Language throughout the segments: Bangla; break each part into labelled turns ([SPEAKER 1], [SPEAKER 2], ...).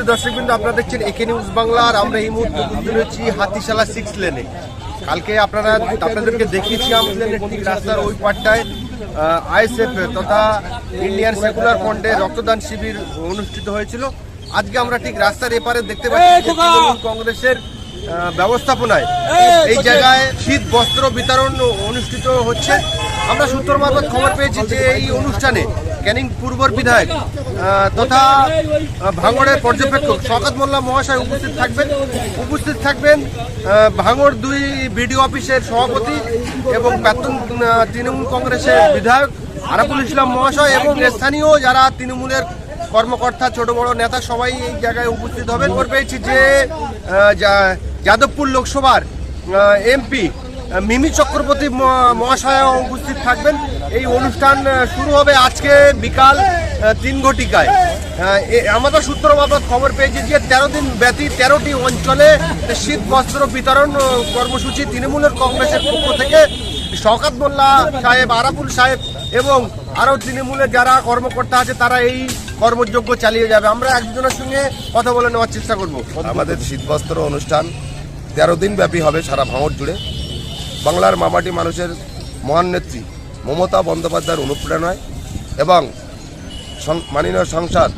[SPEAKER 1] সুপ্রিয় দর্শকবৃন্দ আপনারা দেখছেন একে নিউজ বাংলা আর আমরা এই মুহূর্তে উপস্থিত হয়েছি হাতিশালা সিক্স লেনে কালকে আপনারা আপনাদেরকে দেখিয়েছি আমাদের ঠিক রাস্তার ওই পাটটায় আইএসএফ তথা ইন্ডিয়ান সেকুলার ফ্রন্টে রক্তদান শিবির অনুষ্ঠিত হয়েছিল। আজকে আমরা ঠিক রাস্তার এপারে দেখতে পাচ্ছি কংগ্রেসের ব্যবস্থাপনায় এই জায়গায় শীত বস্ত্র বিতরণ অনুষ্ঠিত হচ্ছে। আমরা সূত্র মারফত খবর পেয়েছি যে এই অনুষ্ঠানে ক্যানিং পূর্বর বিধায়ক তথা ভাঙড়ের পর্যবেক্ষক শওকত মোল্লা মহাশয় উপস্থিত থাকবেন। উপস্থিত থাকবেন ভাঙড় দুই বিডিও অফিসের সভাপতি এবং প্রাক্তন তৃণমূল কংগ্রেসের বিধায়ক আরাফুল ইসলাম মহাশয় এবং স্থানীয় যারা তৃণমূলের কর্মকর্তা, ছোট বড় নেতা, সবাই এই জায়গায় উপস্থিত হবেন। পেয়েছি যে যাদবপুর লোকসভার এমপি মিমি চক্রবর্তী মহাশয় উপস্থিত থাকবেন। এই অনুষ্ঠান শুরু হবে আজকে বিকাল তিন ঘটিকায়। আমাদের সূত্র মারফত খবর পেয়েছি যে তেরো দিন ব্যতী তেরোটি অঞ্চলে শীত, বস্ত্র বিতরণ কর্মসূচি তৃণমূলের কংগ্রেসের পক্ষ থেকে শওকাত মোল্লা সাহেব, আরাফুল সাহেব এবং আরও তৃণমূলের যারা কর্মকর্তা আছে, তারা এই কর্মযজ্ঞ চালিয়ে যাবে। আমরা একজনের সঙ্গে কথা বলে নেওয়ার চেষ্টা করব।
[SPEAKER 2] আমাদের শীতবস্ত্র অনুষ্ঠান তেরো দিন ব্যাপী হবে সারা ভাঙড় জুড়ে। বাংলার মামাটি মানুষের মহান নেত্রী মমতা বন্দ্যোপাধ্যায়ের অনুপ্রেরণায় এবং মাননীয় সংসদ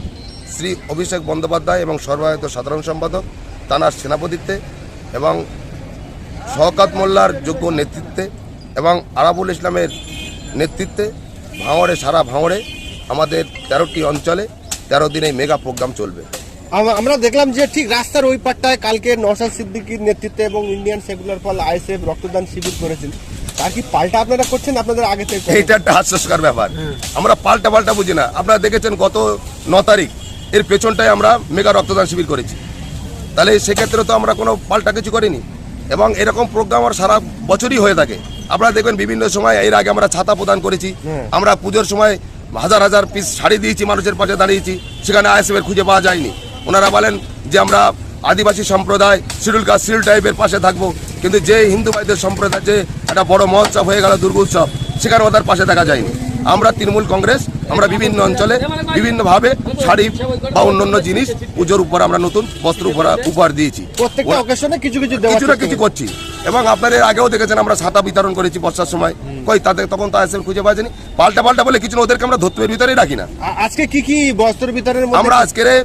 [SPEAKER 2] শ্রী অভিষেক বন্দ্যোপাধ্যায় এবং সর্বায়ত সাধারণ সম্পাদক তানার সেনাপতিত্বে এবং শওকাত মোল্লার যোগ্য নেতৃত্বে এবং আরাবুল ইসলামের নেতৃত্বে ভাঙড়ে, সারা ভাঙড়ে আমাদের তেরোটি অঞ্চলে তেরো দিনে মেগা প্রোগ্রাম চলবে।
[SPEAKER 1] আমরা দেখলাম যে ঠিক রাস্তার ওই পাটটায় কালকে নওশাদ সিদ্দিকির নেতৃত্বে এবং ইন্ডিয়ান সেকুলার ফল আইএসএফ রক্তদান শিবির করেছেন। তার কি পাল্টা আপনারা করছেন? আপনাদের আগে থেকে
[SPEAKER 2] এইটা একটা হাস্যস্কর ব্যাপার। আমরা পাল্টা পাল্টা বুঝি না। আপনারা দেখেছেন গত ন তারিখ এর পেছনটায় আমরা মেগা রক্তদান শিবির করেছি। তাহলে সেক্ষেত্রে তো আমরা কোনো পাল্টা কিছু করিনি। এবং এরকম প্রোগ্রাম আর সারা বছরই হয়ে থাকে। আপনারা দেখবেন বিভিন্ন সময় এর আগে আমরা ছাতা প্রদান করেছি। আমরা পুজোর সময় হাজার হাজার পিস শাড়ি দিয়েছি মানুষের পাশে দাঁড়িয়েছি। সেখানে আইএসএফের খুঁজে পাওয়া যায়নি। ওনারা বলেন যে আমরা আদিবাসী সম্প্রদায় শিডিউল কাস্ট শিডিউল টাইপের পাশে থাকব। কিন্তু যে হিন্দু ভাইদের সম্প্রদায় যে একটা বড় মহোৎসব হয়ে গেল দুর্গোৎসব সেখানে ওদের পাশে থাকা যায়নি। আমরা তৃণমূল কংগ্রেস আমরা বিভিন্ন অঞ্চলে বিভিন্নভাবে শাড়ি বা অন্যান্য জিনিস পুজোর উপর আমরা নতুন বস্ত্র উপহার উপহার দিয়েছি।
[SPEAKER 1] কিছু কিছু
[SPEAKER 2] না কিছু করছি। এবং আপনাদের আগেও দেখেছেন আমরা ছাতা বিতরণ করেছি বর্ষার সময়। কই তাদের তখন তো আসেন খুঁজে পাওয়া পাল্টা পাল্টা বলে কিছু না, ওদেরকে আমরা ধত্বের ভিতরেই রাখি না।
[SPEAKER 1] আজকে কি কি বস্ত্র বিতরণের
[SPEAKER 2] আমরা আজকের এই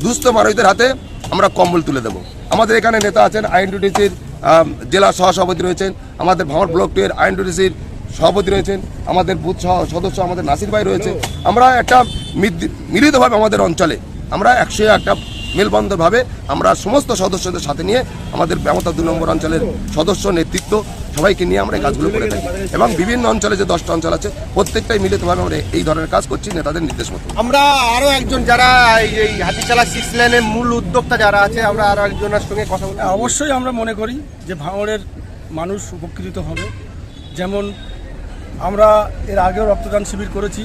[SPEAKER 2] দুস্থ মানুষদের হাতে আমরা কম্বল তুলে দেব। আমাদের এখানে নেতা আছেন আইএনটিসির জেলা সহসভাপতি রয়েছেন আমাদের ভাঙড় ব্লক টু এর আইএনটিসির সভাপতি রয়েছেন আমাদের বুথ সহ- সদস্য আমাদের নাসির ভাই রয়েছে। আমরা একটা মিলিতভাবে আমাদের অঞ্চলে আমরা একশো একটা মেলবন্ধভাবে আমরা সমস্ত সদস্যদের সাথে নিয়ে আমাদের ব্যমতা দু নম্বর অঞ্চলের সদস্য নেতৃত্ব সবাইকে নিয়ে আমরা এই কাজগুলো করে থাকি। এবং বিভিন্ন অঞ্চলে যে দশটা অঞ্চল আছে প্রত্যেকটাই মিলিতভাবে আমরা এই ধরনের কাজ করছি নেতাদের নির্দেশ মতো।
[SPEAKER 1] আমরা আরও একজন যারা এই- এই হাতিচালা সিক্স লেনের মূল উদ্যোক্তা যারা আছে আমরা আরও একজনের সঙ্গে কথা
[SPEAKER 3] হ্যাঁ, অবশ্যই আমরা মনে করি যে ভাঙড়ের মানুষ উপকৃত হবে। যেমন আমরা এর আগেও রক্তদান শিবির করেছি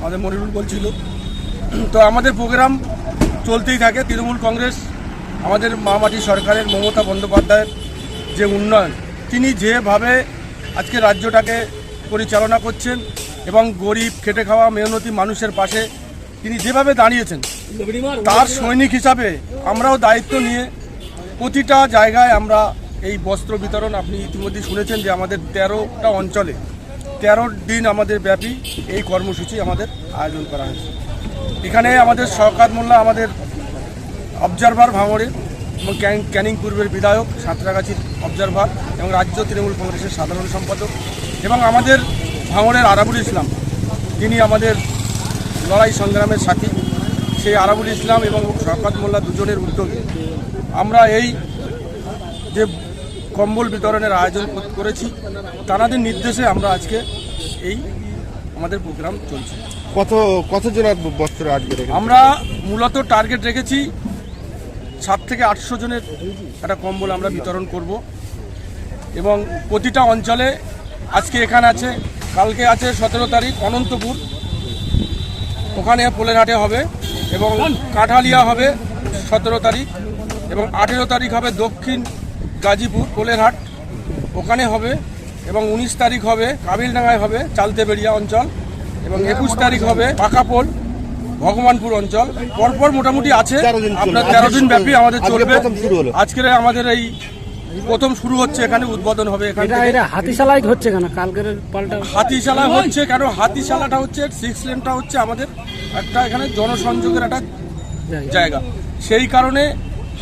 [SPEAKER 3] আমাদের মনিরুল বলছিল। তো আমাদের প্রোগ্রাম চলতেই থাকে, তৃণমূল কংগ্রেস, আমাদের মামাটি সরকারের মমতা বন্দ্যোপাধ্যায়ের যে উন্নয়ন, তিনি যেভাবে আজকে রাজ্যটাকে পরিচালনা করছেন এবং গরিব, খেটে খাওয়া, মেহনতি মানুষের পাশে তিনি যেভাবে দাঁড়িয়েছেন, তার সৈনিক হিসাবে আমরাও দায়িত্ব নিয়ে প্রতিটা জায়গায় আমরা এই বস্ত্র বিতরণ আপনি ইতিমধ্যে শুনেছেন যে আমাদের তেরোটা অঞ্চলে, তেরো দিন আমাদের ব্যাপী এই কর্মসূচি আমাদের আয়োজন করা হয়েছে। এখানে আমাদের শওকাত মোল্লা, আমাদের অবজারভার ভাঙড়ে এবং ক্যান- ক্যানিং পূর্বের বিধায়ক, সাঁতরাগাছির অবজারভার এবং রাজ্য তৃণমূল কংগ্রেসের সাধারণ সম্পাদক এবং আমাদের ভাঙড়ের আরাবুল ইসলাম। তিনি আমাদের লড়াই সংগ্রামের সাথী। সেই আরাবুল ইসলাম এবং শওকাত মোল্লা দুজনের উদ্যোগে আমরা এই যে কম্বল বিতরণের আয়োজন করেছি তাদের নির্দেশে আমরা আজকে এই আমাদের প্রোগ্রাম চলছে।
[SPEAKER 1] কত কত জনের বস্ত্র রেখে
[SPEAKER 3] আমরা মূলত টার্গেট রেখেছি সাত থেকে আটশো জনের একটা কম্বল আমরা বিতরণ করব। এবং প্রতিটা অঞ্চলে আজকে এখানে আছে, কালকে আছে সতেরো তারিখ, অনন্তপুর। ওখানে পোলেরহাটে হবে এবং কাঠালিয়া হবে সতেরো তারিখ এবং আঠেরো তারিখ হবে দক্ষিণ গাজীপুর পোলেরহাট। ওখানে হবে এবং উনিশ তারিখ হবে কাবিলডাঙ্গায় হবে চালতেবেড়িয়া অঞ্চল। এবং একুশ তারিখ হবে পাকাপোল ভগবানপুর অঞ্চল। পরপর মোটামুটি আছে।
[SPEAKER 1] 13 দিন চলবে।
[SPEAKER 3] আপনার তেরো দিন ব্যাপী আমাদের চলবে। আজকের আমাদের এই প্রথম শুরু হচ্ছে এখানে উদ্বোধন হবে এখান
[SPEAKER 4] এটা
[SPEAKER 3] থেকে।
[SPEAKER 4] এটা হাতিশালাই হচ্ছে কেন? কালকের পাল্টা
[SPEAKER 3] হাতিশালা হচ্ছে কেন? হাতিশালাটা হচ্ছে সিক্স লেনটা হচ্ছে আমাদের একটা এখানে জনসংযোগের একটা জায়গা। সেই কারণে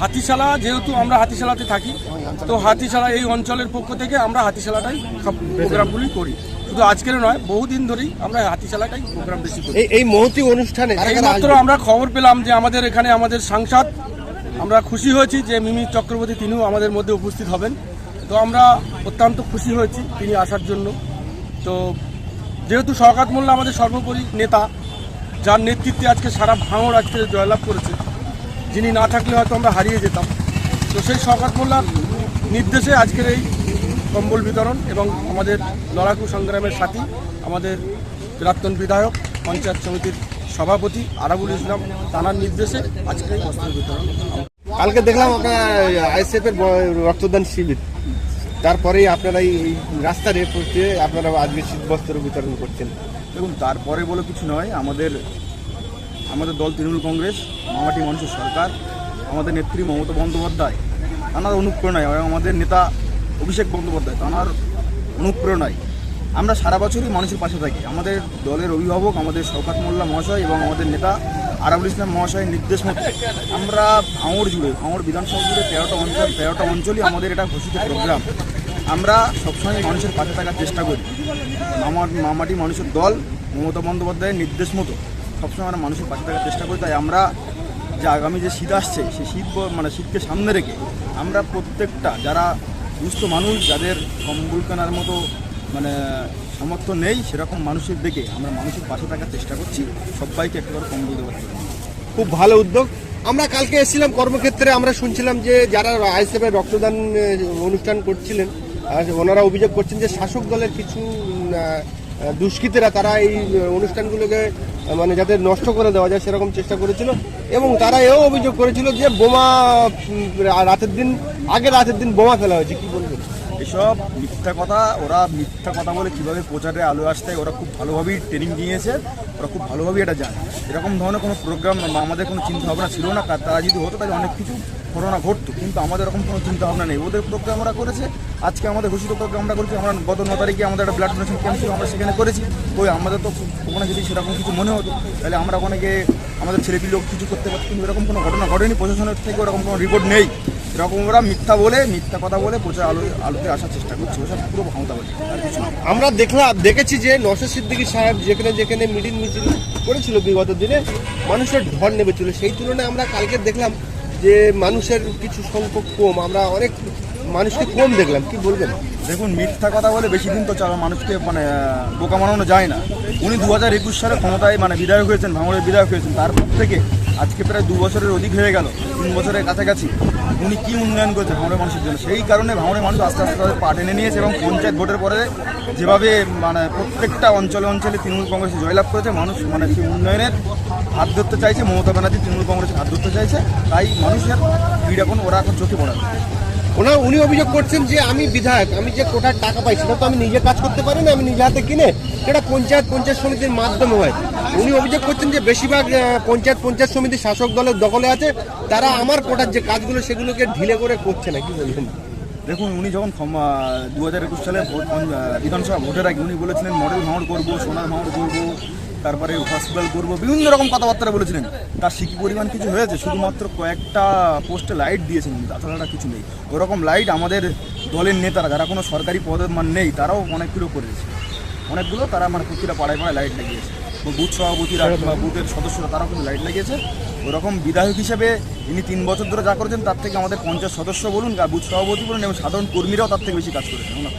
[SPEAKER 3] হাতিশালা যেহেতু আমরা হাতিশালাতে থাকি তো হাতিশালা এই অঞ্চলের পক্ষ থেকে আমরা হাতিশালাটাই সব প্রোগ্রামগুলি করি। শুধু আজকের নয় বহুদিন ধরেই আমরা হাতিশালাটাই প্রোগ্রাম বেশি করি।
[SPEAKER 1] এই মহতি অনুষ্ঠানে
[SPEAKER 3] এইমাত্র আমরা খবর পেলাম যে আমাদের এখানে আমাদের সাংসদ আমরা খুশি হয়েছি যে মিমি চক্রবর্তী তিনিও আমাদের মধ্যে উপস্থিত হবেন। তো আমরা অত্যন্ত খুশি হয়েছি তিনি আসার জন্য। তো যেহেতু শওকাত মোল্লা আমাদের সর্বোপরি নেতা যার নেতৃত্বে আজকে সারা ভাঙড় আজকে জয়লাভ করেছে যিনি না থাকলে হয়তো আমরা হারিয়ে যেতাম। তো সেই শওকাত মোল্লার নির্দেশে আজকের এই কম্বল বিতরণ এবং আমাদের লড়াকু সংগ্রামের সাথী আমাদের প্রাক্তন বিধায়ক পঞ্চায়েত সমিতির সভাপতি আরাবুল ইসলাম তানার নির্দেশে আজকে বস্ত্র বিতরণ।
[SPEAKER 1] কালকে দেখলাম আপনার আইএসএফ এর রক্তদান শিবির। তারপরেই আপনারা এই রাস্তার এ পড়তে আপনারা আজকে শীত বস্ত্র বিতরণ করছেন।
[SPEAKER 5] দেখুন তারপরে বলে কিছু নয় আমাদের আমাদের দল তৃণমূল কংগ্রেস মামাটি মানুষের সরকার আমাদের নেত্রী মমতা বন্দ্যোপাধ্যায় তাঁর অনুপ্রেরণায় আমাদের নেতা অভিষেক বন্দ্যোপাধ্যায় তাঁর অনুপ্রেরণায়। আমরা সারা বছরই মানুষের পাশে থাকি। আমাদের দলের অভিভাবক, আমাদের শওকাত মোল্লা মহাশয় এবং আমাদের নেতা আরাবুল ইসলাম মহাশয়ের নির্দেশ মতো আমরা ভাঙড় জুড়ে, ভাঙড় বিধানসভা জুড়ে তেরোটা অঞ্চল, তেরোটা অঞ্চলই আমাদের এটা ঘোষিত প্রোগ্রাম আমরা সবসময় মানুষের পাশে থাকার চেষ্টা করি। মামা মামাটি মানুষের দল, মমতা বন্দ্যোপাধ্যায়ের নির্দেশ মতো সবসময় আমরা মানুষের পাশে থাকার চেষ্টা করি। তাই আমরা যে আগামী যে শীত আসছে, সেই শীত মানে শীতকে সামনে রেখে আমরা প্রত্যেকটা, যারা দুস্থ মানুষ যাদের কম্বল কেনার মতো মানে সামর্থ্য নেই সেরকম মানুষের দেখে আমরা মানুষের পাশে থাকার চেষ্টা করছি। সবাইকে একেবারে কম্বল দেওয়ার
[SPEAKER 1] খুব ভালো উদ্যোগ। আমরা কালকে এসেছিলাম কর্মক্ষেত্রে, আমরা শুনছিলাম যে যারা আইসিএফ এর রক্তদান অনুষ্ঠান করছিলেন ওনারা অভিযোগ করছেন যে শাসক দলের কিছু দুষ্কৃতীরা তারা এই অনুষ্ঠানগুলোকে মানে যাতে নষ্ট করে দেওয়া যায় সেরকম চেষ্টা করেছিল এবং তারা এও অভিযোগ করেছিল যে বোমা রাতের দিন আগে রাতের দিন বোমা ফেলা হয়েছে। কি বলবেন?
[SPEAKER 5] এসব মিথ্যা কথা, ওরা মিথ্যা কথা বলে কীভাবে প্রচারে আলো আসতে ওরা খুব ভালোভাবেই ট্রেনিং নিয়েছে, ওরা খুব ভালোভাবেই এটা জানে। এরকম ধরনের কোনো প্রোগ্রাম আমাদের কোনো চিন্তা ভাবনা ছিল না তারা যদি হতো তাহলে অনেক কিছু ঘটনা ঘটতো, কিন্তু আমাদের এরকম কোনো চিন্তা ভাবনা নেই। ওদের প্রোগ্রাম ওরা করেছে, আজকে আমাদের ঘোষিত প্রোগ্রাম আমরা করেছি, আমরা গত ন তারিখে আমাদের একটা ব্লাড ডোনেশন ক্যাম্প ছিল, আমরা সেখানে করেছি। ওই আমাদের তো ওখানে যদি সেরকম কিছু মনে হতো, তাহলে আমরা ওখানে গিয়ে আমাদের ছেলেপিলোক কিছু করতে পারতো, কিন্তু এরকম কোনো ঘটনা ঘটেনি, প্রশাসনের থেকে ওরকম কোনো রিপোর্ট নেই। এরকম ওরা মিথ্যা বলে, মিথ্যা কথা বলে প্রচার আলো, আলোতে আসার চেষ্টা করছে, ওসব পুরো ভাঙতা বলে
[SPEAKER 1] আমরা দেখলাম দেখেছি যে নশর সিদ্দিকী সাহেব যেখানে যেখানে মিটিং মিছিল করেছিল বিগত দিনে, মানুষের ঢল নেমেছিল। সেই তুলনায় আমরা কালকে দেখলাম যে মানুষের কিছু সংখ্যক কম, আমরা অনেক মানুষকে কম দেখলাম, কি বলবেন?
[SPEAKER 5] দেখুন, মিথ্যা কথা বলে বেশি দিন তো চলা মানুষকে মানে বোকা বানানো যায় না। উনি দু হাজার একুশ সালে ক্ষমতায় মানে বিধায়ক হয়েছেন, ভাঙড়ের বিধায়ক হয়েছেন। তারপর থেকে আজকে প্রায় দু বছরের অধিক হয়ে গেল, তিন বছরের কাছাকাছি। উনি কি উন্নয়ন করেছেন ভাঙড়ের মানুষের জন্য? সেই কারণে ভাঙড়ের মানুষ আস্তে আস্তে তাদের পা টেনে নিয়েছে এবং পঞ্চায়েত ভোটের পরে যেভাবে মানে প্রত্যেকটা অঞ্চলে অঞ্চলে তৃণমূল কংগ্রেস জয়লাভ করেছে, মানুষ মানে সেই উন্নয়নের হাত ধরতে চাইছে মমতা ব্যানার্জি তৃণমূল কংগ্রেসের হাত ধরতে চাইছে তাই মানুষের ভিড় এখন ওরা এখন চোখে পড়াবে
[SPEAKER 1] ওনার উনি অভিযোগ করছেন যে আমি বিধায়ক আমি যে কোটার টাকা পাই সেটা তো আমি নিজে কাজ করতে পারি না আমি নিজে হাতে কিনে সেটা পঞ্চায়েত পঞ্চায়েত সমিতির মাধ্যমে হয়। উনি অভিযোগ করছেন যে বেশিরভাগ পঞ্চায়েত পঞ্চায়েত সমিতি শাসক দলের দখলে আছে তারা আমার কোটার যে কাজগুলো সেগুলোকে ঢিলে করে করছে না কি বলবেন?
[SPEAKER 5] দেখুন উনি যখন দু হাজার একুশ সালে ভোট বিধানসভা ভোটের আগে উনি বলেছিলেন মডেল ভাঙড় করব সোনার ভাঙড় করব তারপরে হসপিটাল করব, বিভিন্ন রকম কথাবার্তা বলেছিলেন। তার শিকি পরিমাণ কিছু হয়েছে, শুধুমাত্র কয়েকটা পোস্টে লাইট দিয়েছেন, তাছাড়া কিছু নেই। ওরকম লাইট আমাদের দলের নেতারা, যারা কোনো সরকারি পদের মান নেই, তারাও অনেকগুলো করেছে। অনেকগুলো, তারা মানে প্রতিটা পাড়ায় পাড়ায় লাইট লাগিয়েছে। বুথ সভাপতিরা বা বুথের সদস্যরা, তারাও কিন্তু লাইট লাগিয়েছে। ওরকম বিধায়ক হিসেবে ইনি তিন বছর ধরে যা করেছেন, তার থেকে আমাদের পঞ্চায়েত সদস্য বলুন বুথ সভাপতি বলুন, এবং সাধারণ কর্মীরাও তার থেকে বেশি কাজ করেছেন, ওনার